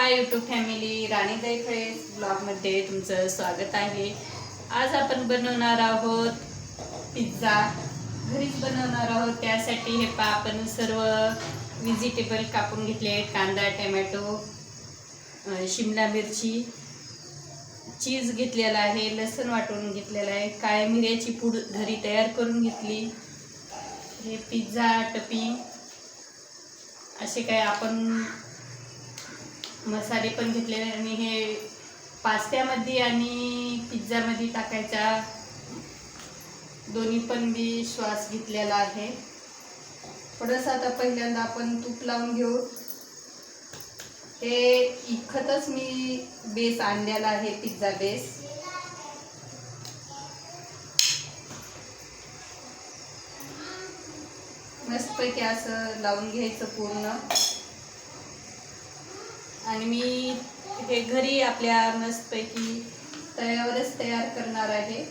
Hi YouTube family राणी दैफळे ब्लॉगमध्ये तुमचं स्वागत आहे. आज आपण बनवणार आहोत पिझ्झा. घरीच बनवणार आहोत त्यासाठी हे पा आपण सर्व व्हेजिटेबल कापून घेतले आहेत कांदा टमॅटो शिमला मिरची. चीज घेतलेला आहे लसूण वाटून घेतलेला आहे काळ्या मिऱ्याची पूड घरी तयार करून घेतली. हे पिझ्झा टपिंग असे काय आपण मसाले पण घेतलेले आणि हे पास्त्यामध्ये आणि पिझ्झामध्ये टाकायचा. दोन्ही पण मी श्वास घेतलेला आहे. थोडंसं आता पहिल्यांदा आपण तूप लावून घेऊ. हे इखतच मी बेस आणलेला आहे पिझ्झा बेस. मस्तपैकी असं लावून घ्यायचं पूर्ण. आणि मी हे घरी आपल्या मस्तपैकी तव्यावरच तयार करणार आहे.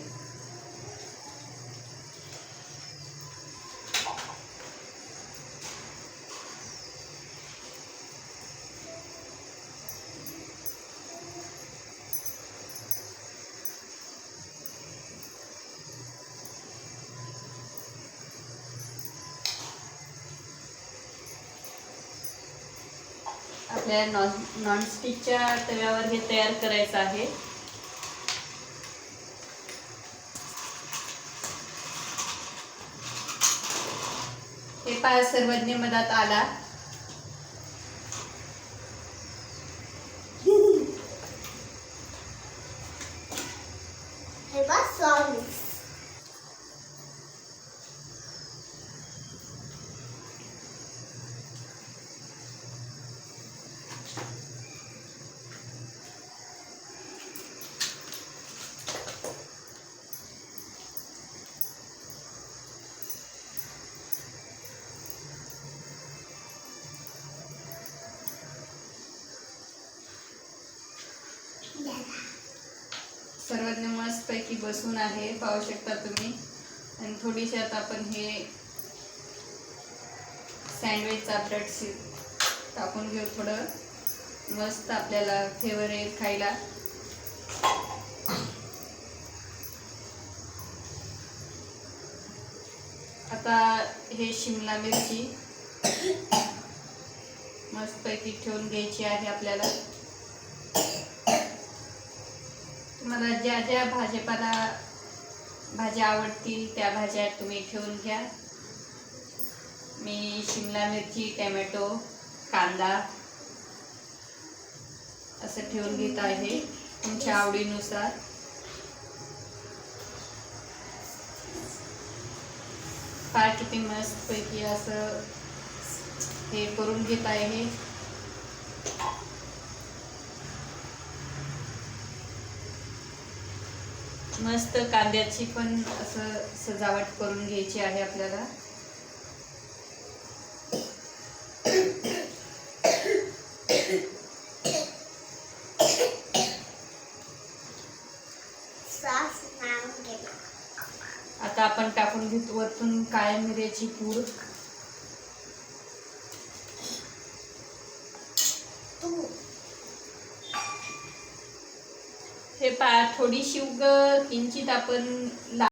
आपल्याला नॉन नॉनस्टिकच्या तव्यावर हे तयार करायचं आहे. हे पाय सर्वज्ञ मधात आला. सर्वज्ञ मस्तपैकी बसून आहे पाहू शकता तुम्ही. आणि थोडीशी आता आपण हे सँडविचचा ब्रेड सी टाकून घेऊ थोडं. मस्त आपल्याला फेवर येईल खायला. आता हे शिमला मिरची मस्तपैकी ठेवून घ्यायची आहे आपल्याला. तुम्हाला ज्या ज्या भाजीपाला भाज्या आवडतील त्या भाज्या तुम्ही ठेवून घ्या. मी शिमला मिरची टॅमॅटो कांदा असं ठेवून घेत आहे तुमच्या आवडीनुसार. फार किती मस्तपैकी असं हे करून घेत आहे. मस्त कांद्याची पण असं सजावट करून घ्यायची आहे आपल्याला. आता आपण टाकून घेतो वरतून काळ्या मिऱ्याची पूड. हे पा थोडीशी उग किंचित आपण ला